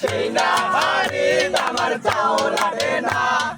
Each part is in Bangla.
Shina Hari Damar Taula Dena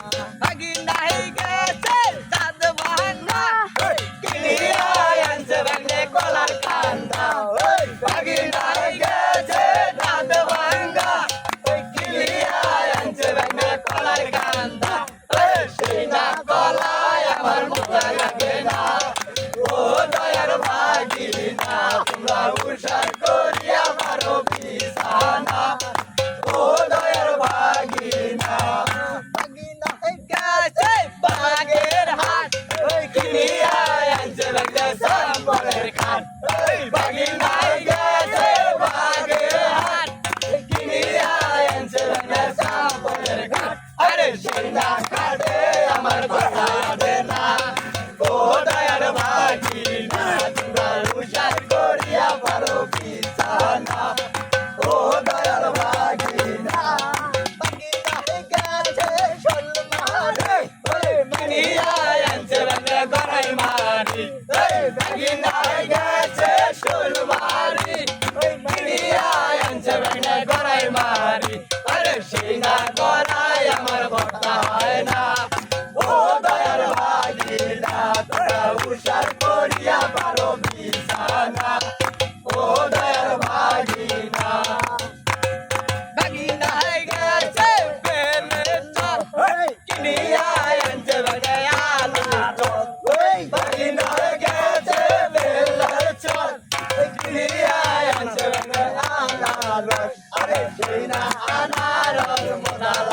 বাড়ি বেগিনায় গেছে শুল বাড়ি ওই বিড়িয়ায় আনছে বেগনে গড়াই মারি আরে সিনা গড়াই আমার ভক্তা হয় না ও দয়ার ভাগিনা, তোরা উষার করিয়া পারো। আনারস আরে সেই না আনারস মোদাল